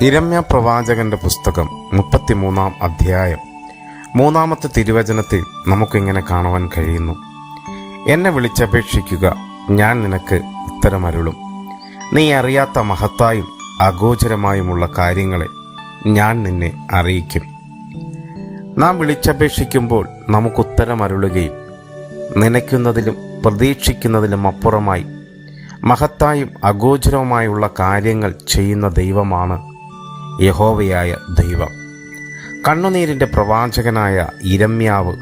ഇരമ്യ പ്രവാചകന്റെ പുസ്തകം മുപ്പത്തിമൂന്നാം അധ്യായം. മൂന്നാമത്തെ തിരുവചനത്തിൽ നമുക്കിങ്ങനെ കാണുവാൻ കഴിയുന്നു. എന്നെ വിളിച്ചപേക്ഷിക്കുക ഞാൻ നിനക്ക് ഉത്തരമരുളും. നീ അറിയാത്ത മഹത്തായും അഗോചരമായുമുള്ള കാര്യങ്ങളെ ഞാൻ നിന്നെ അറിയിക്കും. നാം വിളിച്ചപേക്ഷിക്കുമ്പോൾ നമുക്ക് ഉത്തരമരുളുകയും നനയ്ക്കുന്നതിലും പ്രതീക്ഷിക്കുന്നതിലും അപ്പുറമായി മഹത്തായും അഗോചരവുമായുള്ള കാര്യങ്ങൾ ചെയ്യുന്ന ദൈവമാണ് യഹോവയായ ദൈവം. കണ്ണുനീരിന്റെ പ്രവാചകനായ ഇരമ്യാവ്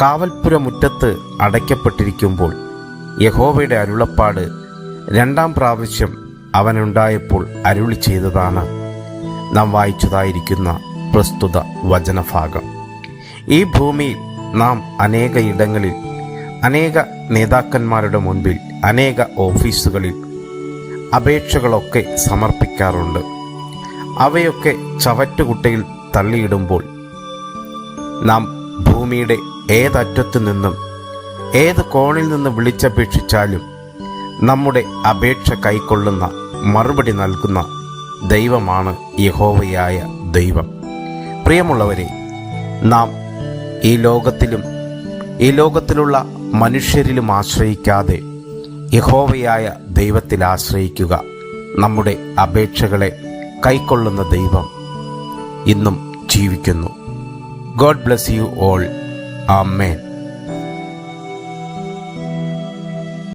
കാവൽപ്പുര മുറ്റത്ത് അടയ്ക്കപ്പെട്ടിരിക്കുമ്പോൾ യഹോവയുടെ അരുളപ്പാട് രണ്ടാം പ്രാവശ്യം അവനുണ്ടായപ്പോൾ അരുളി ചെയ്തതാണ്. നാം വായിച്ചതായിരിക്കുന്ന പ്രസ്തുത വചനഭാഗം. ഈ ഭൂമിയിൽ നാം അനേക ഇടങ്ങളിൽ അനേക നേതാക്കന്മാരുടെ മുൻപിൽ അനേക ഓഫീസുകളിൽ അപേക്ഷകളൊക്കെ സമർപ്പിക്കാറുണ്ട്. അവയൊക്കെ ചവറ്റുകുട്ടയിൽ തള്ളിയിടുമ്പോൾ നാം ഭൂമിയുടെ ഏതറ്റത്തു നിന്നും ഏത് കോണിൽ നിന്ന് വിളിച്ചപേക്ഷിച്ചാലും നമ്മുടെ അപേക്ഷ കൈക്കൊള്ളുന്ന മറുപടി നൽകുന്ന ദൈവമാണ് യഹോവയായ ദൈവം. പ്രിയമുള്ളവരെ നാം ഈ ലോകത്തിലും ഈ ലോകത്തിലുള്ള മനുഷ്യരിലും ആശ്രയിക്കാതെ യഹോവയായ ദൈവത്തിൽ ആശ്രയിക്കുക നമ്മുടെ അപേക്ഷകളെ കൈക്കൊള്ളുന്ന ദൈവം ഇന്നും ജീവിക്കുന്നു. God bless you all amen